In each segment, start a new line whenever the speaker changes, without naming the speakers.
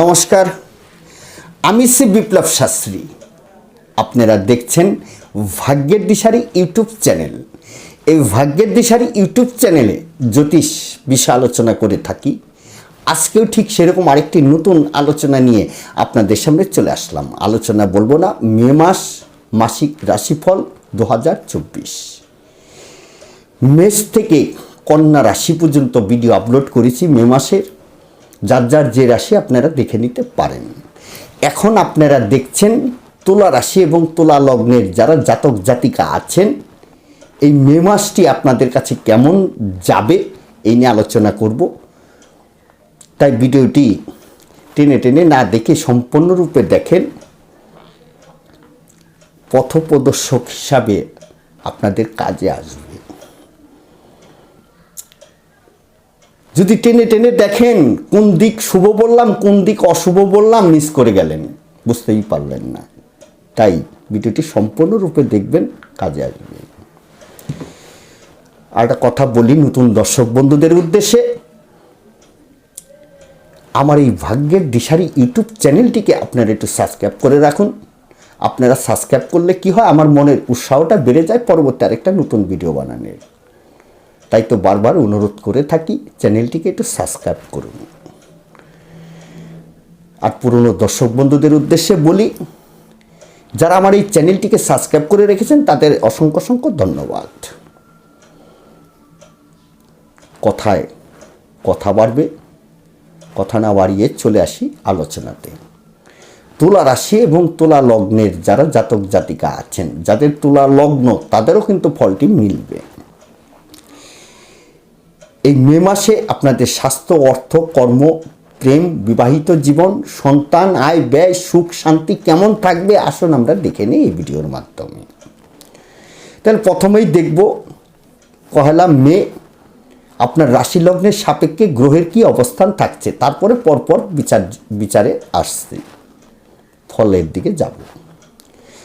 নমস্কার, আমি শ্রী বিপ্লব শাস্ত্রী। আপনারা দেখছেন ভাগ্যের দিশারি ইউটিউব চ্যানেল। এই ভাগ্যের দিশারি ইউটিউব চ্যানেলে জ্যোতিষ বিষয় আলোচনা করে থাকি। আজকেও ঠিক সেরকম আরেকটি নতুন আলোচনা নিয়ে আপনাদের সামনে চলে আসলাম। আলোচনা বলব না, মে মাস, মাসিক রাশিফল দু হাজার চব্বিশ। মেষ থেকে কন্যা রাশি পর্যন্ত ভিডিও আপলোড করেছি মে মাসের। যার যার যে রাশি আপনারা দেখে নিতে পারেন। এখন আপনারা দেখছেন তুলা রাশি এবং তুলা লগ্নের যারা জাতক জাতিকা আছেন, এই মে মাসটি আপনাদের কাছে কেমন যাবে এই নিয়ে আলোচনা করব। তাই ভিডিওটি টেনে টেনে না দেখে সম্পূর্ণরূপে দেখেন। পথপ্রদর্শক হিসাবে আপনাদের কাজে আসবে। যদি টেনে টেনে দেখেন কোন দিক শুভ বললাম, কোন দিক অশুভ বললাম মিস করে গেলেন। বুঝতেই পারলেন না। তাই ভিডিওটি সম্পূর্ণরূপে দেখবেন, কাজে আসবে। আর একটা কথা বলি নতুন দর্শক বন্ধুদের উদ্দেশ্যে। আমার এই ভাগ্যের দিশারি ইউটিউব চ্যানেলটিকে আপনারা একটু সাবস্ক্রাইব করে রাখুন। আপনারা সাবস্ক্রাইব করলে কি হয়? আমার মনের উৎসাহটা বেড়ে যায়। পরবর্তী আরেকটা নতুন ভিডিও বানানোর। তাই তো বারবার অনুরোধ করে থাকি চ্যানেলটিকে একটু সাবস্ক্রাইব করুন। আর পুরনো দর্শক বন্ধুদের উদ্দেশ্যে বলি, যারা আমার এই চ্যানেলটিকে সাবস্ক্রাইব করে রেখেছেন, তাদের অসংখ্য অসংখ্য ধন্যবাদ। কথায় কথা বাড়বে, কথা না বাড়িয়ে চলে আসি আলোচনাতে। তুলা রাশি এবং তুলা লগ্নের যারা জাতক জাতিকা আছেন, যাদের তুলা লগ্ন, তাদেরও কিন্তু ফলটি মিলবে। এই মে মাসে আপনাদের স্বাস্থ্য, অর্থ, কর্ম, প্রেম, বিবাহিত জীবন, সন্তান, আয়, ব্যয়, সুখ, শান্তি কেমন থাকবে আসুন আমরা দেখে নিই এই ভিডিওর মাধ্যমে। তাহলে প্রথমেই দেখব পহেলা মে, আপনার রাশি লগ্নের সাপেক্ষে গ্রহের কি অবস্থান থাকছে, তারপরে পরপর বিচার, বিচারে আসছে। ফলের দিকে যাব।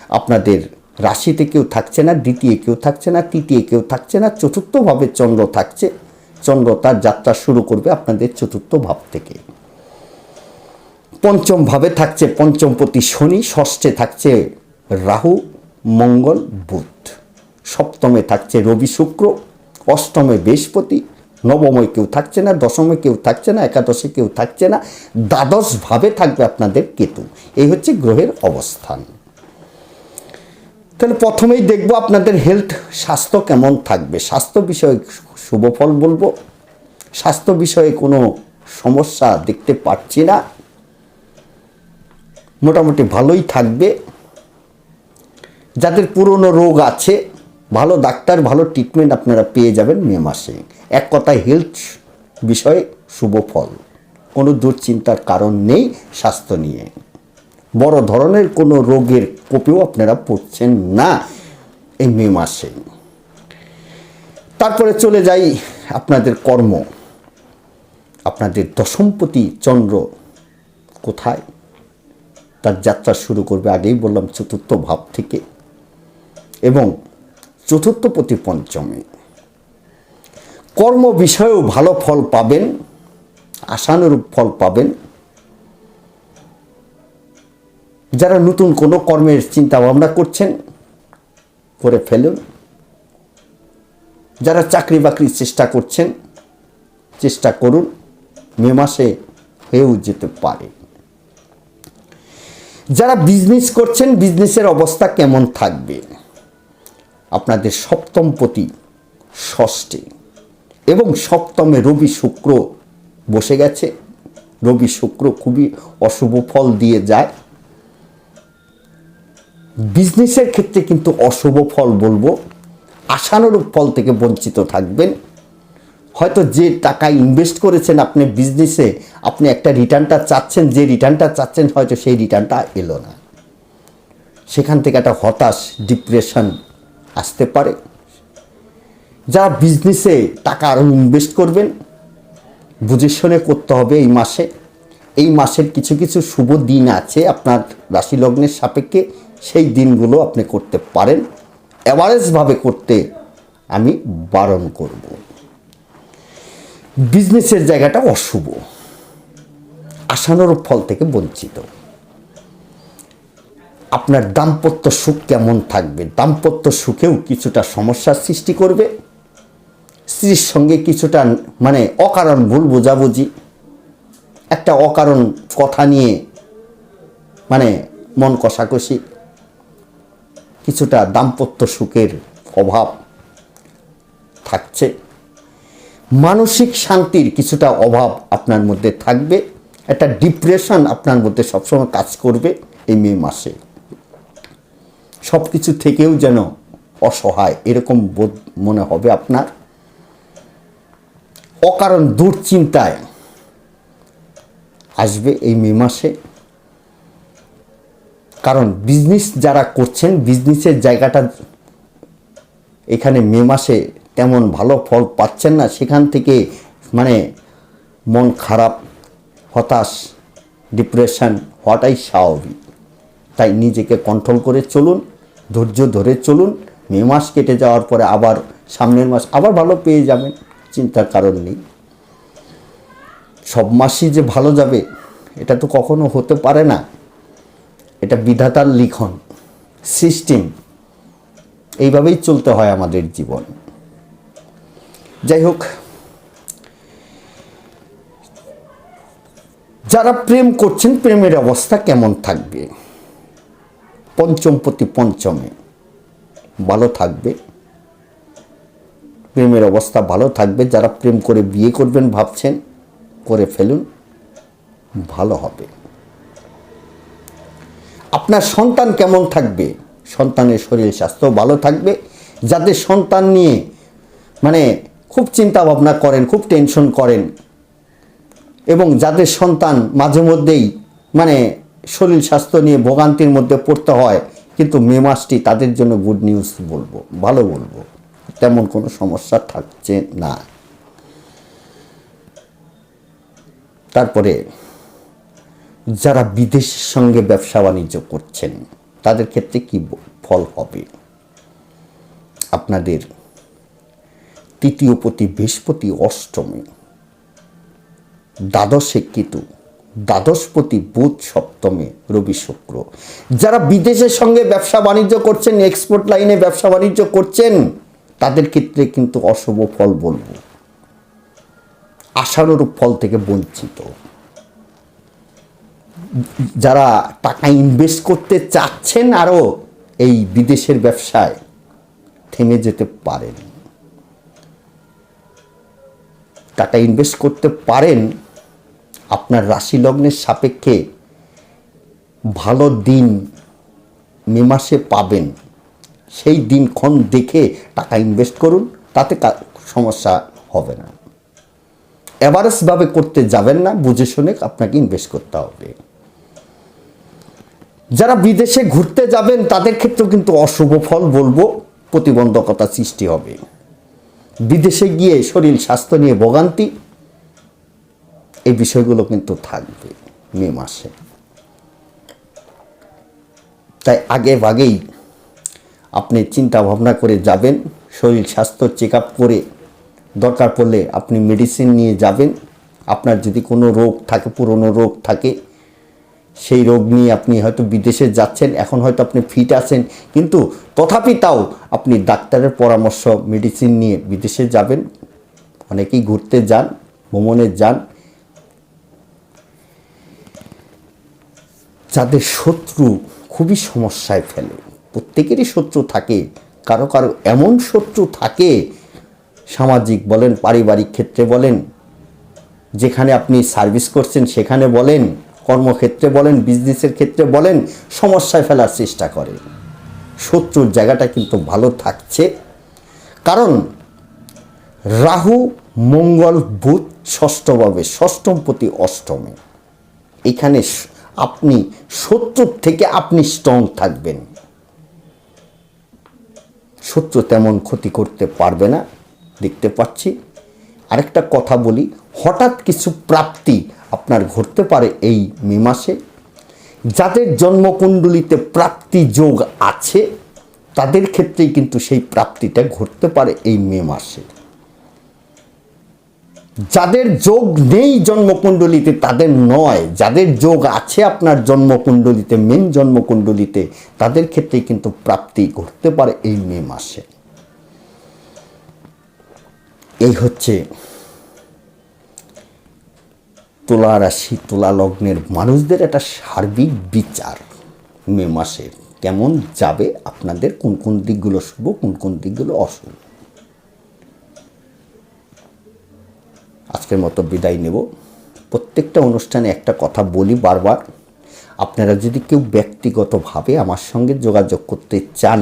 আপনাদের রাশিতে কেউ থাকছে না, দ্বিতীয় কেউ থাকছে না, তৃতীয় কেউ থাকছে না, চতুর্থভাবে চন্দ্র থাকছে। চন্দ্র তার যাত্রা শুরু করবে আপনাদের চতুর্থ ভাব থেকে। পঞ্চম ভাবে থাকছে পঞ্চমপতি শনি, ষষ্ঠে থাকছে রাহু, মঙ্গল, বুধ। সপ্তমে থাকছে রবি শুক্র, অষ্টমে বৃহস্পতি, নবমে কেউ থাকছে না, দশমে কেউ থাকছে না, একাদশে কেউ থাকছে না, দ্বাদশ ভাবে থাকবে আপনাদের কেতু। এই হচ্ছে গ্রহের অবস্থান। তাহলে প্রথমেই দেখব আপনাদের হেলথ স্বাস্থ্য কেমন থাকবে। স্বাস্থ্য বিষয়ে শুভ ফল বলব। স্বাস্থ্য বিষয়ে কোনো সমস্যা দেখতে পাচ্ছি না। মোটামুটি ভালোই থাকবে। যাদের পুরনো রোগ আছে, ভালো ডাক্তার, ভালো ট্রিটমেন্ট আপনারা পেয়ে যাবেন মে মাসে। এক কথায় হেলথ বিষয়ে শুভ ফল। কোনো দুশ্চিন্তার কারণ নেই স্বাস্থ্য নিয়ে। বড় ধরনের কোনো রোগের কোপেও আপনারা পড়ছেন না এই মে মাসে। তারপরে চলে যাই আপনাদের কর্ম। আপনাদের দশমপতি চন্দ্র কোথায়? তার যাত্রা শুরু করবে আগেই বললাম চতুর্থ ভাব থেকে। এবং চতুর্থপতি পঞ্চমে। কর্ম বিষয়েও ভালো ফল পাবেন, আশানুরূপ ফল পাবেন। যারা নতুন কোনো কর্মের চিন্তা ভাবনা করছেন, করে ফেলুন। যারা চাকরি বাকরির চেষ্টা করছেন, চেষ্টা করুন, মে মাসে হয়েও যেতে পারে। যারা বিজনেস করছেন বিজনেসের অবস্থা কেমন থাকবে? আপনাদের সপ্তম পতি ষষ্ঠে এবং সপ্তমে রবি শুক্র বসে গেছে। রবি শুক্র খুবই অশুভ ফল দিয়ে যায়। বিজনেসের ক্ষেত্রে কিন্তু অশুভ ফল বলব। আশানুরূপ ফল থেকে বঞ্চিত থাকবেন। হয়তো যে টাকা ইনভেস্ট করেছেন আপনি বিজনেসে আপনি একটা রিটার্নটা চাচ্ছেন, যে রিটার্নটা চাচ্ছেন হয়তো সেই রিটার্নটা এলো না। সেখান থেকে একটা হতাশ ডিপ্রেশন আসতে পারে। যা বিজনেসে টাকা আরও ইনভেস্ট করবেন, বুঝে শুনে করতে হবে এই মাসে। এই মাসের কিছু কিছু শুভ দিন আছে আপনার রাশি লগ্নের সাপেক্ষে। সেই দিনগুলো আপনি করতে পারেন। অ্যাভারেজভাবে করতে আমি বারণ করব। বিজনেসের জায়গাটা অশুভ। আশানুরূপ ফল থেকে বঞ্চিত। আপনার দাম্পত্য সুখ কেমন থাকবে? দাম্পত্য সুখেও কিছুটা সমস্যার সৃষ্টি করবে। স্ত্রীর সঙ্গে কিছুটা মানে অকারণ ভুল বোঝাবুঝি। একটা অকারণ কথা নিয়ে মানে মন কষাকষি। কিছুটা দাম্পত্য সুখের অভাব থাকছে। মানসিক শান্তির কিছুটা অভাব আপনার মধ্যে থাকবে। একটা ডিপ্রেশন আপনার মধ্যে সবসময় কাজ করবে এই মে মাসে। সব কিছু থেকেও যেন অসহায়, এরকম বোধ মনে হবে আপনার। অকারণ দুশ্চিন্তায় আসবে এই মে মাসে। কারণ বিজনেস যারা করছেন বিজনেসের জায়গাটা এখানে মে মাসে তেমন ভালো ফল পাচ্ছেন না। সেখান থেকে মানে মন খারাপ, হতাশ ডিপ্রেশন হওয়াটাই স্বাভাবিক। তাই নিজেকে কন্ট্রোল করে চলুন, ধৈর্য ধরে চলুন। মে মাস কেটে যাওয়ার পরে আবার সামনের মাস আবার ভালো পেয়ে যাবেন, চিন্তার কারণ নেই। সব মাসই যে ভালো যাবে, এটা তো কখনো হতে পারে না। এটা বিধাতার লিখন, সিস্টেম। এইভাবেই চলতে হয় আমাদের জীবন। যাই হোক যারা প্রেম করছেন, প্রেমের অবস্থা কেমন থাকবে? পঞ্চম প্রতি পঞ্চমে, ভালো থাকবে। প্রেমের অবস্থা ভালো থাকবে। যারা প্রেম করে বিয়ে করবেন, ভাবছেন, করে ফেলুন, ভালো হবে। আপনার সন্তান কেমন থাকবে? সন্তানের শরীর স্বাস্থ্য ভালো থাকবে। যাদের সন্তান নিয়ে মানে খুব চিন্তা ভাবনা করেন, খুব টেনশন করেন, এবং যাদের সন্তান মাঝে মধ্যেই মানে শরীর স্বাস্থ্য নিয়ে ভোগান্তির মধ্যে পড়তে হয়, কিন্তু মে মাসটি তাদের জন্য গুড নিউজ বলব, ভালো বলব। তেমন কোনো সমস্যা থাকছে না। তারপরে যারা বিদেশের সঙ্গে ব্যবসা বাণিজ্য করছেন, তাদের ক্ষেত্রে কি ফল হবে? আপনাদের তৃতীয় পতি বৃহস্পতি অষ্টমে, দ্বাদশে কেতু দ্বাদশপতি বুধ সপ্তমে, রবি শুক্র। যারা বিদেশের সঙ্গে ব্যবসা বাণিজ্য করছেন এক্সপোর্ট লাইনে ব্যবসা বাণিজ্য করছেন, তাদের ক্ষেত্রে কিন্তু অশুভ ফল বলব। আশানুরূপ ফল থেকে বঞ্চিত। যারা টাকা ইনভেস্ট করতে চাচ্ছেন আরও এই বিদেশের ব্যবসায় থেমে যেতে পারেন। টাকা ইনভেস্ট করতে পারেন, আপনার রাশি লগ্নের সাপেক্ষে ভালো দিন মে মাসে পাবেন। সেই দিনক্ষণ দেখে টাকা ইনভেস্ট করুন, তাতে সমস্যা হবে না। অ্যাভারেজভাবে করতে যাবেন না, বুঝে শুনে আপনাকে ইনভেস্ট করতে হবে। যারা বিদেশে ঘুরতে যাবেন, তাদের ক্ষেত্রেও কিন্তু অশুভ ফল বলব, প্রতিবন্ধকতা সৃষ্টি হবে। বিদেশে গিয়ে শরীর স্বাস্থ্য নিয়ে ভোগান্তি, এই বিষয়গুলো কিন্তু থাকবে মে মাসে। তাই আগে ভাগেই আপনি চিন্তা ভাবনা করে যাবেন, শরীর স্বাস্থ্য চেক করে দরকার পড়লে আপনি মেডিসিন নিয়ে যাবেন। আপনার যদি কোনো রোগ থাকে, পুরনো রোগ থাকে সেই রোগ নিয়ে আপনি হয়তো বিদেশে যাচ্ছেন, এখন হয়তো আপনি ফিট আছেন, কিন্তু তথাপি তাও আপনি ডাক্তারের পরামর্শ মেডিসিন নিয়ে বিদেশে যাবেন, অনেকেই ঘুরতে যান, ভ্রমণে যান। যাদের শত্রু খুবই সমস্যায় ফেলে, প্রত্যেকেরই শত্রু থাকে, কারও কারও এমন শত্রু থাকে, সামাজিক বলেন, পারিবারিক ক্ষেত্রে বলেন, যেখানে আপনি সার্ভিস করছেন, সেখানে বলেন কর্মক্ষেত্রে বলেন বিজনেসের ক্ষেত্রে বলেন, সমস্যায় ফেলার চেষ্টা করে। শত্রুর জায়গাটা কিন্তু ভালো থাকছে। কারণ রাহু, মঙ্গল, বুধ ষষ্ঠভাবে, ষষ্ঠম প্রতি অষ্টমে। এখানে আপনি শত্রুর থেকে আপনি স্ট্রং থাকবেন। শত্রু তেমন ক্ষতি করতে পারবে না, দেখতে পাচ্ছি। আরেকটা কথা বলি, হঠাৎ কিছু প্রাপ্তি আপনার ঘটতে পারে এই মে মাসে। যাদের জন্মকুণ্ডলিতে প্রাপ্তি যোগ আছে, তাদের ক্ষেত্রেই কিন্তু সেই প্রাপ্তিটা ঘটতে পারে এই মে মাসে। যাদের যোগ নেই জন্মকুণ্ডলিতে, তাদের নয়। যাদের যোগ আছে আপনার জন্মকুণ্ডলিতে মেন জন্মকুণ্ডলিতে, তাদের ক্ষেত্রে কিন্তু প্রাপ্তি ঘটতে পারে এই মে মাসে। এই হচ্ছে তুলা রাশি তুলা লগ্নের মানুষদের একটা সার্বিক বিচার মে মাসে। কেমন যাবে, আপনাদের কোন কোন দিকগুলো শুভ, কোন কোন দিকগুলো অশুভ? আজকের মতো বিদায় নেব। প্রত্যেকটা অনুষ্ঠানে একটা কথা বলি বারবার। আপনারা যদি কেউ ব্যক্তিগতভাবে আমার সঙ্গে যোগাযোগ করতে চান